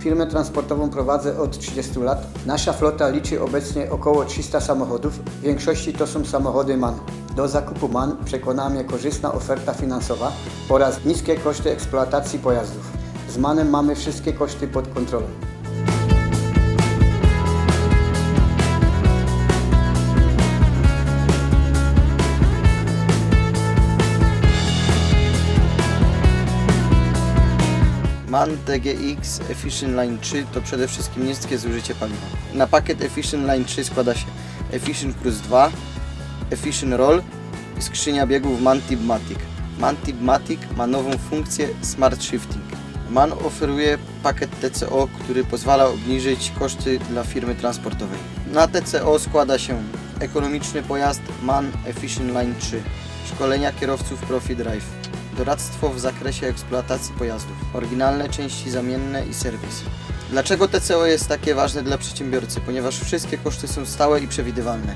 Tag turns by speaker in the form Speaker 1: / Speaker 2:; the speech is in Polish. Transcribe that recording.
Speaker 1: Firmę transportową prowadzę od 30 lat. Nasza flota liczy obecnie około 300 samochodów. W większości to są samochody MAN. Do zakupu MAN przekonała mnie korzystna oferta finansowa oraz niskie koszty eksploatacji pojazdów. Z MANem mamy wszystkie koszty pod kontrolą.
Speaker 2: MAN DGX Efficient Line 3 to przede wszystkim niskie zużycie paliwa. Na pakiet Efficient Line 3 składa się Efficient Plus 2, Efficient Roll i skrzynia biegów MAN Tibmatic. MAN Tibmatic ma nową funkcję Smart Shifting. MAN oferuje pakiet TCO, który pozwala obniżyć koszty dla firmy transportowej. Na TCO składa się ekonomiczny pojazd MAN Efficient Line 3, szkolenia kierowców Profi Drive, doradztwo w zakresie eksploatacji pojazdów, oryginalne części zamienne i serwis. Dlaczego TCO jest takie ważne dla przedsiębiorcy? Ponieważ wszystkie koszty są stałe i przewidywalne.